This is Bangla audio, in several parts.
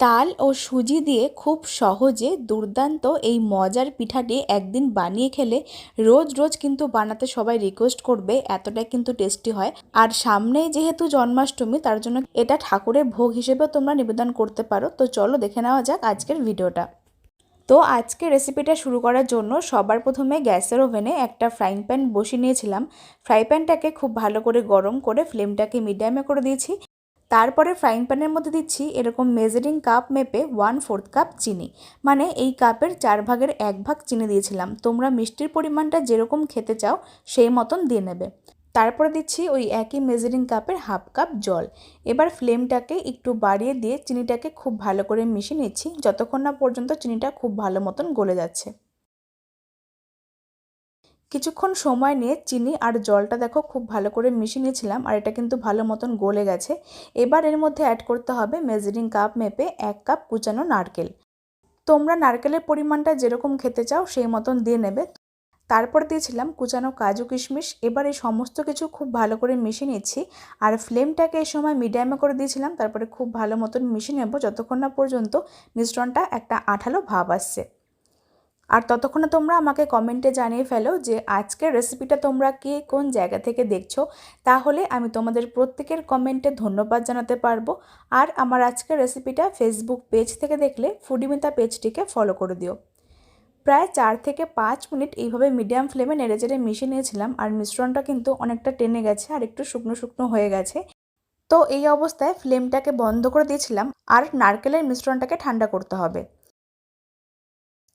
তাল ও সুজি দিয়ে খুব সহজে দুর্দান্ত এই মজার পিঠাটি একদিন বানিয়ে খেলে রোজ রোজ কিন্তু বানাতে সবাই রিকোয়েস্ট করবে, এতটাই কিন্তু টেস্টি হয়। আর সামনেই যেহেতু জন্মাষ্টমী, তার জন্য এটা ঠাকুরের ভোগ হিসেবেও তোমরা নিবেদন করতে পারো। তো চলো দেখে নেওয়া যাক আজকের ভিডিওটা। তো আজকে রেসিপিটা শুরু করার জন্য সবার প্রথমে গ্যাসের ওভেনে একটা ফ্রাইং প্যান বসিয়ে নিয়েছিলাম। ফ্রাই প্যানটাকে খুব ভালো করে গরম করে ফ্লেমটাকে মিডিয়ামে করে দিয়েছি। তারপরে ফ্রাইং প্যানের মধ্যে দিচ্ছি এরকম মেজারিং কাপ মেপে ওয়ান ফোর্থ কাপ চিনি। মানে এই কাপের চার ভাগের এক ভাগ চিনি দিয়েছিলাম। তোমরা মিষ্টির পরিমাণটা যেরকম খেতে চাও সেই মতন দিয়ে নেবে। তারপরে দিচ্ছি ওই একই মেজারিং কাপের হাফ কাপ জল। এবার ফ্লেমটাকে একটু বাড়িয়ে দিয়ে চিনিটাকে খুব ভালো করে মিশিয়ে নিচ্ছি। যতক্ষণ না পর্যন্ত চিনিটা খুব ভালো মতন গলে যাচ্ছে। কিছুক্ষণ সময় নিয়ে চিনি আর জলটা দেখো খুব ভালো করে মিশিয়ে নিয়েছিলাম আর এটা কিন্তু ভালো মতন গলে গেছে। এবার এর মধ্যে অ্যাড করতে হবে মেজারিং কাপ মেপে এক কাপ কুচানো নারকেল। তোমরা নারকেলের পরিমাণটা যেরকম খেতে চাও সেই মতন দিয়ে নেবে। তারপর দিয়েছিলাম কুচানো কাজু কিশমিশ। এবার এই সমস্ত কিছু খুব ভালো করে মিশিয়ে নিচ্ছি আর ফ্লেমটাকে এই সময় মিডিয়ামে করে দিয়েছিলাম। তারপরে খুব ভালো মতন মিশিয়ে নেব। যতক্ষণ না পর্যন্ত মিশ্রণটা একটা আঠালো ভাব আসছে। আর ততক্ষণে তোমরা আমাকে কমেন্টে জানিয়ে ফেলো যে আজকের রেসিপিটা তোমরা কে কোন জায়গা থেকে দেখছ। তাহলে আমি তোমাদের প্রত্যেকের কমেন্টে ধন্যবাদ জানাতে পারব। আর আমার আজকের রেসিপিটা ফেসবুক পেজ থেকে দেখলে ফুডিমিতা পেজটিকে ফলো করে দিও। প্রায় চার থেকে পাঁচ মিনিট এইভাবে মিডিয়াম ফ্লেমে নেড়ে চেড়ে মিশিয়ে নিয়েছিলাম আর মিশ্রণটা কিন্তু অনেকটা টেনে গেছে আর একটু শুকনো শুকনো হয়ে গেছে। তো এই অবস্থায় ফ্লেমটাকে বন্ধ করে দিয়েছিলাম আর নারকেলের মিশ্রণটাকে ঠান্ডা করতে হবে।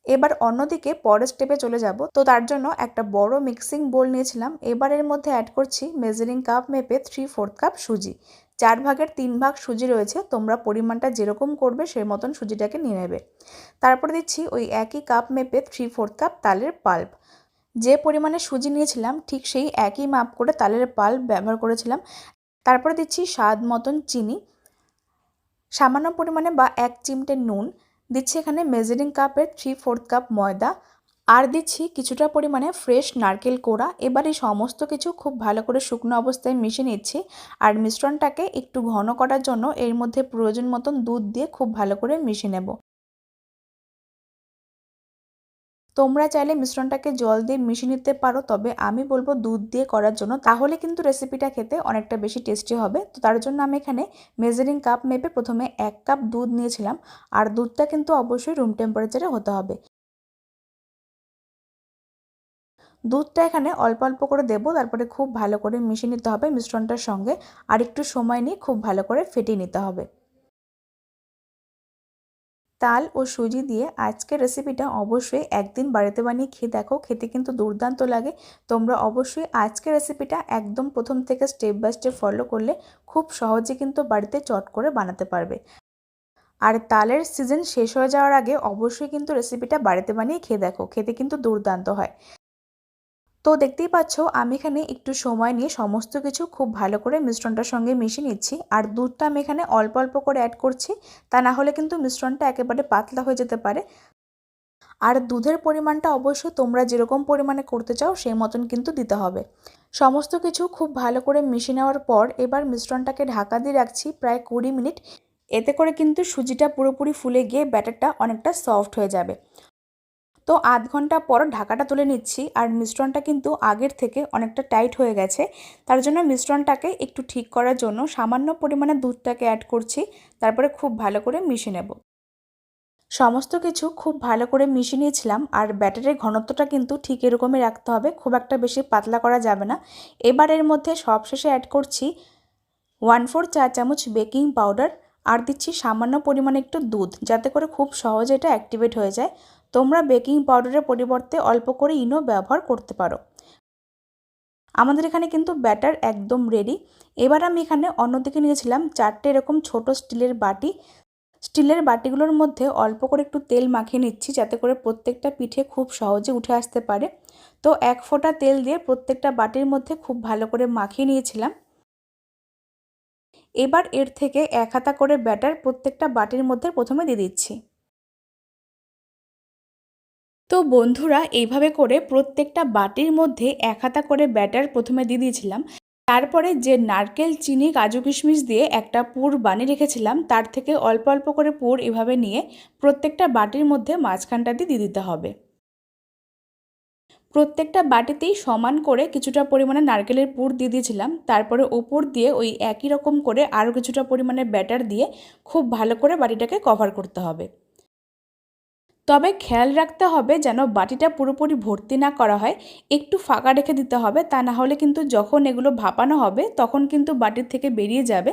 এবার অন্যদিকে পরের স্টেপে চলে যাব। তো তার জন্য একটা বড় মিক্সিং বোল নিয়েছিলাম। এবার এর মধ্যে অ্যাড করছি মেজারিং কাপ মেপে থ্রি ফোর্থ কাপ সুজি। চার ভাগের তিন ভাগ সুজি রয়েছে, তোমরা পরিমাণটা যেরকম করবে সেই মতন সুজিটাকে নিয়ে নেবে। তারপরে দিচ্ছি ওই একই কাপ মেপে থ্রি ফোর্থ কাপ তালের পাল্প যে পরিমাণে সুজি নিয়েছিলাম, ঠিক সেই একই মাপ করে তালের পাল্প ব্যবহার করেছিলাম। তারপরে দিচ্ছি স্বাদ মতন চিনি। সামান্য পরিমাণে বা এক চিমটে নুন। দিচ্ছি এখানে মেজারিং কাপের থ্রি ফোর্থ কাপ ময়দা, আর দিচ্ছি কিছুটা পরিমাণে ফ্রেশ নারকেল কোড়া। এবার এই সমস্ত কিছু খুব ভালো করে শুকনো অবস্থায় মিশিয়ে নিচ্ছি। আর মিশ্রণটাকে একটু ঘন করার জন্য এর মধ্যে প্রয়োজন মতন দুধ দিয়ে খুব ভালো করে মিশিয়ে নেব। তোমরা চাইলে মিশ্রণটাকে জল দিয়ে মিশিয়ে নিতে পারো, তবে আমি বলব দুধ দিয়ে করার জন্য। তাহলে কিন্তু রেসিপিটা খেতে অনেকটা বেশি টেস্টি হবে। তো তার জন্য আমি এখানে মেজারিং কাপ মেপে প্রথমে এক কাপ দুধ নিয়েছিলাম, আর দুধটা কিন্তু অবশ্যই রুম টেম্পারেচারে হতে হবে। দুধটা এখানে অল্প অল্প করে দেবো, তারপরে খুব ভালো করে মিশিয়ে নিতে হবে মিশ্রণটার সঙ্গে, আর একটু সময় নিয়ে খুব ভালো করে ফেটিয়ে নিতে হবে। তাল ও সুজি দিয়ে আজকের রেসিপিটা অবশ্যই একদিন বাড়িতে বানিয়ে খেয়ে দেখো। খেতে কিন্তু দুর্দান্ত লাগে। তোমরা অবশ্যই আজকের রেসিপিটা একদম প্রথম থেকে স্টেপ বাই স্টেপ ফলো করলে খুব সহজে কিন্তু বাড়িতে চট করে বানাতে পারবে। আর তালের সিজন শেষ হয়ে যাওয়ার আগে অবশ্যই কিন্তু রেসিপিটা বাড়িতে বানিয়ে খেয়ে দেখো। খেতে কিন্তু দুর্দান্ত হয়। তো দেখতেই পাচ্ছ, আমি এখানে একটু সময় নিয়ে সমস্ত কিছু খুব ভালো করে মিশ্রণটার সঙ্গে মিশিয়ে নিচ্ছি। আর দুধটা আমি এখানে অল্প অল্প করে অ্যাড করছি, তা না হলে কিন্তু মিশ্রণটা একেবারে পাতলা হয়ে যেতে পারে। আর দুধের পরিমাণটা অবশ্যই তোমরা যেরকম পরিমাণে করতে চাও, সেই মতন কিন্তু দিতে হবে। সমস্ত কিছু খুব ভালো করে মিশিয়ে নেওয়ার পর এবার মিশ্রণটাকে ঢাকা দিয়ে রাখছি প্রায় কুড়ি মিনিট। এতে করে কিন্তু সুজিটা পুরোপুরি ফুলে গিয়ে ব্যাটারটা অনেকটা সফট হয়ে যাবে। তো আধ ঘণ্টা পর ঢাকাটা তুলে নিচ্ছি। আর মিশ্রণটা কিন্তু আগের থেকে অনেকটা টাইট হয়ে গেছে। তার জন্য মিশ্রণটাকে একটু ঠিক করার জন্য সামান্য পরিমাণে দুধটাকে অ্যাড করছি। তারপরে খুব ভালো করে মিশিয়ে নেব। সমস্ত কিছু খুব ভালো করে মিশিয়ে নিয়েছিলাম। আর ব্যাটারের ঘনত্বটা কিন্তু ঠিক এরকমই রাখতে হবে। খুব একটা বেশি পাতলা করা যাবে না। এবার এর মধ্যে সবশেষে অ্যাড করছি ওয়ান ফোর চা চামচ বেকিং পাউডার আর দিচ্ছি সামান্য পরিমাণে একটু দুধ। যাতে করে খুব সহজে এটা অ্যাক্টিভেট হয়ে যায়। তোমরা বেকিং পাউডারের পরিবর্তে অল্প করে ইনো ব্যবহার করতে পারো। আমাদের এখানে কিন্তু ব্যাটার একদম রেডি এবার আমি এখানে অন্যদিকে নিয়েছিলাম চারটে এরকম ছোট স্টিলের বাটি। স্টিলের বাটিগুলোর মধ্যে অল্প করে একটু তেল মাখিয়ে নিচ্ছি যাতে করে প্রত্যেকটা পিঠে খুব সহজে উঠে আসতে পারে। তো এক ফোঁটা তেল দিয়ে প্রত্যেকটা বাটির মধ্যে খুব ভালো করে মাখিয়ে নিয়েছিলাম। এবার এর থেকে এক হাতা করে ব্যাটার প্রত্যেকটা বাটির মধ্যে প্রথমে দিয়ে দিচ্ছি। তো বন্ধুরা, এইভাবে করে প্রত্যেকটা বাটির মধ্যে এক হাতা করে ব্যাটার প্রথমে দিয়ে দিয়েছিলাম। তারপরে যে নারকেল, চিনি, কাজু কিশমিশ দিয়ে একটা পুর বানিয়ে রেখেছিলাম, তার থেকে অল্প অল্প করে পুর এভাবে নিয়ে প্রত্যেকটা বাটির মধ্যে মাঝখানটা দিয়ে দিতে হবে। প্রত্যেকটা বাটিতেই সমান করে কিছুটা পরিমাণে নারকেলের পুর দিয়ে দিয়েছিলাম। তারপরে ওপর দিয়ে ওই একই রকম করে আরও কিছুটা পরিমাণে ব্যাটার দিয়ে খুব ভালো করে বাটিটাকে কভার করতে হবে। তবে খেয়াল রাখতে হবে যেন বাটিটা পুরোপুরি ভর্তি না করা হয়, একটু ফাঁকা রেখে দিতে হবে, তা না হলে কিন্তু যখন এগুলো ভাপানো হবে, তখন কিন্তু বাটির থেকে বেরিয়ে যাবে।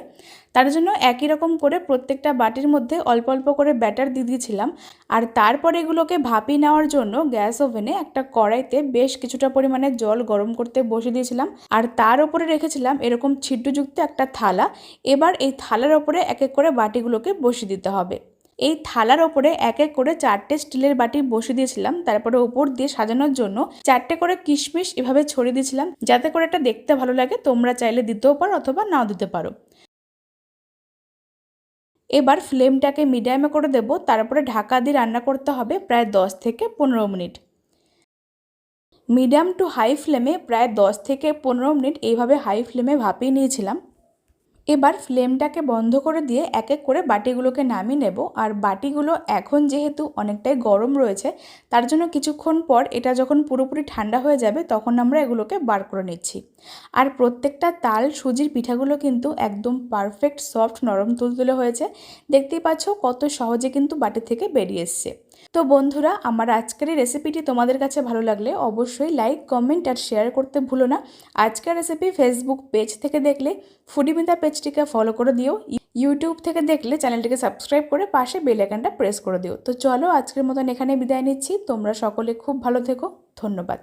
তার জন্য একই রকম করে প্রত্যেকটা বাটির মধ্যে অল্প অল্প করে ব্যাটার দিয়ে দিয়েছিলাম। আর তারপর এগুলোকে ভাপিয়ে নেওয়ার জন্য গ্যাস ওভেনে একটা কড়াইতে বেশ কিছুটা পরিমাণে জল গরম করতে বসে দিয়েছিলাম। আর তার উপরে রেখেছিলাম এরকম ছিট্টুযুক্ত একটা থালা। এবার এই থালার ওপরে এক এক করে বাটিগুলোকে বসিয়ে দিতে হবে। এই থালার ওপরে এক এক করে চারটে স্টিলের বাটি বসে দিয়েছিলাম, তারপরে ওপর দিয়ে সাজানোর জন্য চারটে করে কিশমিশ এভাবে ছড়িয়ে দিয়েছিলাম, যাতে করে এটা দেখতে ভালো লাগে। তোমরা চাইলে দিতেও পারো অথবা নাও দিতে পারো। এবার ফ্লেমটাকে মিডিয়ামে করে দেব, তারপরে ঢাকা দিয়ে রান্না করতে হবে প্রায় দশ থেকে পনেরো মিনিট। মিডিয়াম টু হাই ফ্লেমে প্রায় দশ থেকে পনেরো মিনিট এইভাবে হাই ফ্লেমে ভাপিয়ে নিয়েছিলাম। এবার ফ্লেমটাকে বন্ধ করে দিয়ে এক এক করে বাটিগুলোকে নামিয়ে নেব। আর বাটিগুলো এখন যেহেতু অনেকটাই গরম রয়েছে, তার জন্য কিছুক্ষণ পর এটা যখন পুরোপুরি ঠান্ডা হয়ে যাবে, তখন আমরা এগুলোকে বার করে নিচ্ছি। আর প্রত্যেকটা তাল, সুজির পিঠাগুলো কিন্তু একদম পারফেক্ট সফট নরম তুলতুলে হয়েছে। দেখতেই পাচ্ছ কত সহজে কিন্তু বাটি থেকে বেরিয়ে এসছে। তো বন্ধুরা, আমার আজকের এই রেসিপিটি তোমাদের কাছে ভালো লাগলে অবশ্যই লাইক কমেন্ট আর শেয়ার করতে ভুলো না। আজকের রেসিপি ফেসবুক পেজ থেকে দেখলে ফুডিমিতা পেজটিকে ফলো করে দিও। ইউটিউব থেকে দেখলে চ্যানেলটিকে সাবস্ক্রাইব করে পাশে বেলাইকানটা প্রেস করে দিও। তো চলো, আজকের মতন এখানে বিদায় নিচ্ছি। তোমরা সকলে খুব ভালো থেকো। ধন্যবাদ।